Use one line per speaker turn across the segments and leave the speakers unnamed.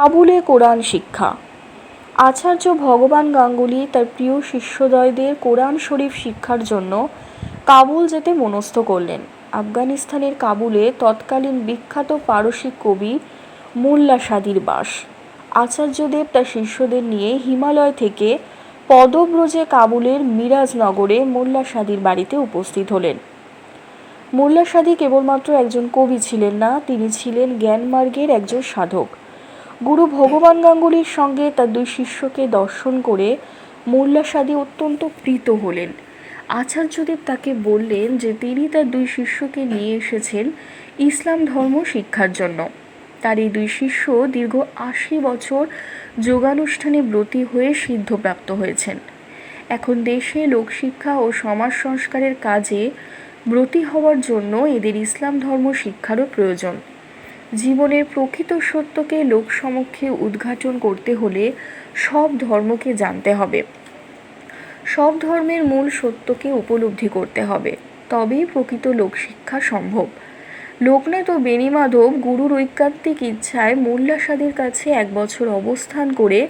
কাবুলে কোরআন শিক্ষা। আচার্য ভগবান গাঙ্গুলি তার প্রিয় শিষ্যদ্বয়দের কোরআন শরীফ শিক্ষার জন্য কাবুল যেতে মনস্থ করলেন। আফগানিস্তানের কাবুলে তৎকালীন বিখ্যাত পারসিক কবি মোল্লা সাদির বাস। আচার্যদেব তার শিষ্যদের নিয়ে হিমালয় থেকে পদব্রজে কাবুলের মিরাজনগরে মোল্লা সাদির বাড়িতে উপস্থিত হলেন। মোল্লা সাদি কেবলমাত্র একজন কবি ছিলেন না, তিনি ছিলেন জ্ঞানমার্গের একজন সাধক। গুরু ভগবান গাঙ্গুলির সঙ্গে তার দুই শিষ্যকে দর্শন করে মোল্লা সাদি অত্যন্ত প্রীত হলেন। আচার্যদেব তাকে বললেন যে তিনি তার দুই শিষ্যকে নিয়ে এসেছেন ইসলাম ধর্ম শিক্ষার জন্য। তার এই দুই শিষ্য দীর্ঘ আশি বছর যোগানুষ্ঠানে ব্রতী হয়ে সিদ্ধপ্রাপ্ত হয়েছেন। এখন দেশে লোকশিক্ষা ও সমাজ সংস্কারের কাজে ব্রতী হওয়ার জন্য এদের ইসলাম ধর্ম শিক্ষারও প্রয়োজন। জীবনের প্রকৃত সত্যকে লোকসমক্ষে উদ্ঘাটন করতে হলে সব ধর্মকে জানতে হবে। সব ধর্মের মূল সত্যকে উপলব্ধি করতে হবে। তবেই প্রকৃত লোকশিক্ষা সম্ভব। লোকনাথ ও বেণীমাধব গুরুর ঐকান্তিক ইচ্ছায় মোল্লা সাদের কাছে এক বছর অবস্থান করে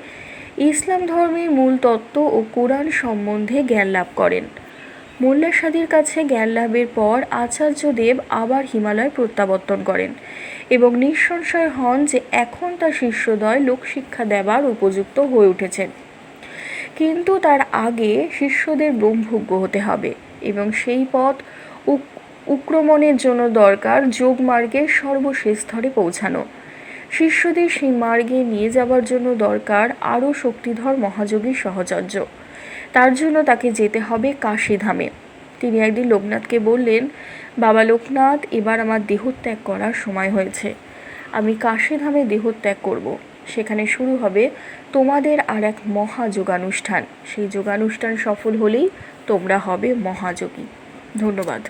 ইসলাম ধর্মের মূল তত্ত্ব ও কোরআন সম্বন্ধে জ্ঞান লাভ করেন। মোল্লা সাদির কাছে জ্ঞান লাভের পর আচার্যদেব আবার হিমালয় প্রত্যাবর্তন করেন এবং নিঃসংশয় হন যে এখন তার শিষ্যদয় লোকশিক্ষা দেবার উপযুক্ত হয়ে উঠেছেন। কিন্তু তার আগে শিষ্যদের ব্রহ্মজ্ঞ হতে হবে এবং সেই পথ উক- উক্রমণের জন্য দরকার যোগমার্গের সর্বশেষ স্তরে পৌঁছানো। শিষ্যদের সেই মার্গে নিয়ে যাবার জন্য দরকার আরও শক্তিধর মহাযোগী সহচর্য। তার জন্য তাকে যেতে হবে কাশীধামে তিনি একদিন লোকনাথকে বললেন, বাবা লোকনাথ, এবার আমার দেহত্যাগ করার সময় হয়েছে। আমি কাশীধামে দেহত্যাগ করব। সেখানে শুরু হবে তোমাদের আর এক মহাযোগানুষ্ঠান সেই যোগানুষ্ঠান সফল হলেই তোমরা হবে মহাযোগী। ধন্যবাদ।